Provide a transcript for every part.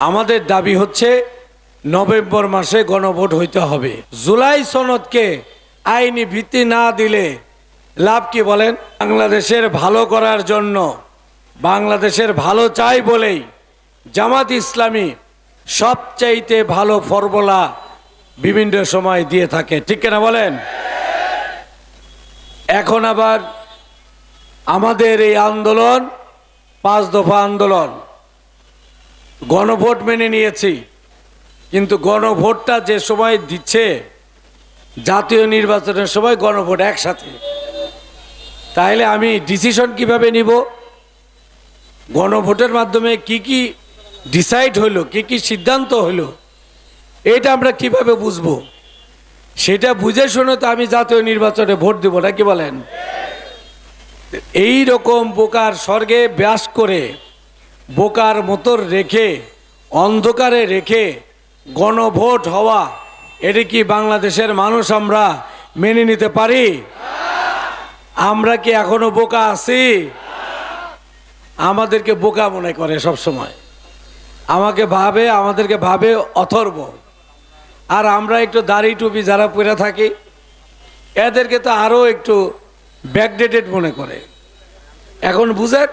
আমাদের দাবি হচ্ছে নভেম্বর মাসে গণভোট হইতে হবে। জুলাই সনদকে আইনি ভিত্তি না দিলে লাভ কি বলেন? বাংলাদেশের ভালো করার জন্য, বাংলাদেশের ভালো চাই বলেই জামাত ইসলামী সবচাইতে ভালো ফর্মুলা বিভিন্ন সময় দিয়ে থাকে। ঠিক কিনা বলেন? এখন আবার আমাদের এই আন্দোলন, পাঁচ দফা আন্দোলন। গণভোট মেনে নিয়েছি। কিন্তু গণভোটটা যে সময় দিচ্ছে, জাতীয় নির্বাচনের সময় গণভোট একসাথে। তাহলে আমি ডিসিশন কীভাবে নিব? গণভোটের মাধ্যমে কি কি ডিসাইড হইল, কি কি সিদ্ধান্ত হইল এটা আমরা কীভাবে বুঝব? সেটা বুঝে শুনে তো আমি জাতীয় নির্বাচনে ভোট দেবো না কি বলেন? এই রকম বোকার স্বর্গে ব্যাস করে বোকার মতর রেখে, অন্ধকারে রেখে গণভোট হওয়া, এটি কি বাংলাদেশের মানুষ আমরা মেনে নিতে পারি? আমরা কি এখনও বোকা আছি? আমাদেরকে বোকা মনে করে সব সময়। আমাকে ভাবে, আমাদেরকে ভাবে অথর্ব। আর আমরা একটু দাড়ি টুপি যারা পরে থাকি, এদেরকে তো আরও একটু ব্যাকডেটেড মনে করে। এখন বুঝেন?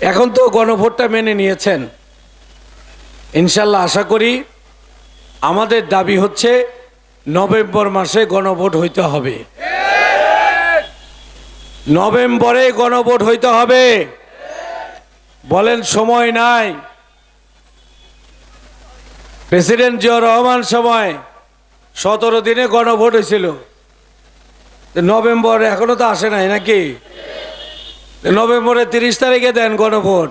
এখন তো গণভোটটা মেনে নিয়েছেন। ইনশাল্লাহ আশা করি আমাদের দাবি হচ্ছে নভেম্বর মাসে গণভোট হইতে হবে। নভেম্বরে গণভোট হইতে হবে। বলেন সময় নাই। প্রেসিডেন্ট জিয়া রহমান সময় সতেরো দিনে গণভোট হয়েছিল। নভেম্বর এখনও তো আসে নাই নাকি? নভেম্বরে তিরিশ তারিখে দেন গণভোট।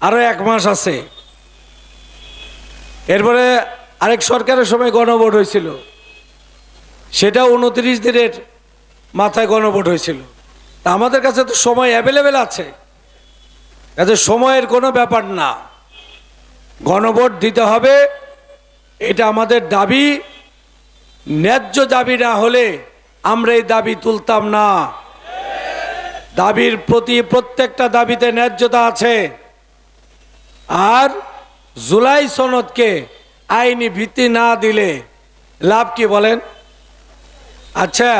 আরও এক মাস আছে। এরপরে আরেক সরকারের সময় গণভোট হয়েছিল। সেটা উনত্রিশ দিনের মাথায় গণভোট হয়েছিল। তা আমাদের কাছে তো সময় অ্যাভেলেবেল আছে। কাজে সময়ের কোনো ব্যাপার না। গণভোট দিতে হবে। এটা আমাদের দাবি। ন্যায্য দাবি না হলে আমরা এই দাবি তুলতাম না। দাবির প্রতি প্রত্যেকটা দাবিতে ন্যায্যতা আছে। আর জুলাই সনদকে আইনি ভিত্তি না দিলে লাভ কি বলেন? আচ্ছা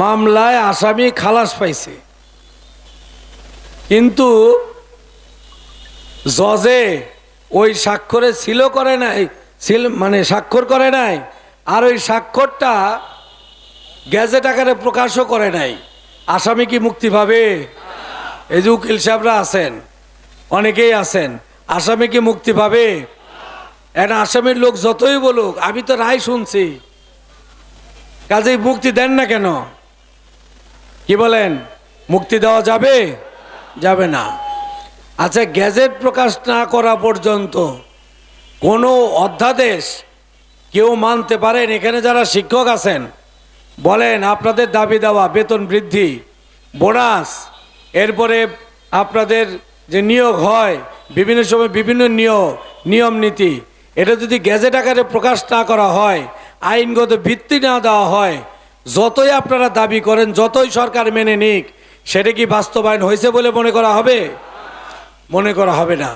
মামলায় আসামি খালাস পাইছে। কিন্তু জজে ওই স্বাক্ষরে ছিল করে নাই ছিল মানে স্বাক্ষর করে নাই, আর ওই স্বাক্ষরটা গ্যাজেট আকারে প্রকাশও করে নাই। আসামি কি মুক্তি পাবে? এই যে উকিল সাহেবরা আছেন, অনেকেই আছেন, আসামি কি মুক্তি পাবে? এখন আসামির লোক যতই বলুক, আমি তো রায় শুনছি। কাজেই মুক্তি দেন না কেন? কি বলেন? মুক্তি দেওয়া যাবে? যাবে না। আচ্ছা গ্যাজেট প্রকাশ না করা পর্যন্ত কোনো অধ্যাদেশ কেউ মানতে পারেন? এখানে যারা শিক্ষক আছেন বলেন, আপনাদের দাবি দেওয়া, বেতন বৃদ্ধি, বোনাস, এরপরে আপনাদের যে নিয়োগ হয়, বিভিন্ন সময় বিভিন্ন নিয়ম নিয়ম নীতি, এটা যদি গ্যাজেট আকারে প্রকাশ না করা হয়, আইনগত ভিত্তি না দেওয়া হয়, যতই আপনারা দাবি করেন, যতই সরকার মেনে নিক, সেটা কি বাস্তবায়ন হয়েছে বলে মনে করা হবে? মনে করা হবে না।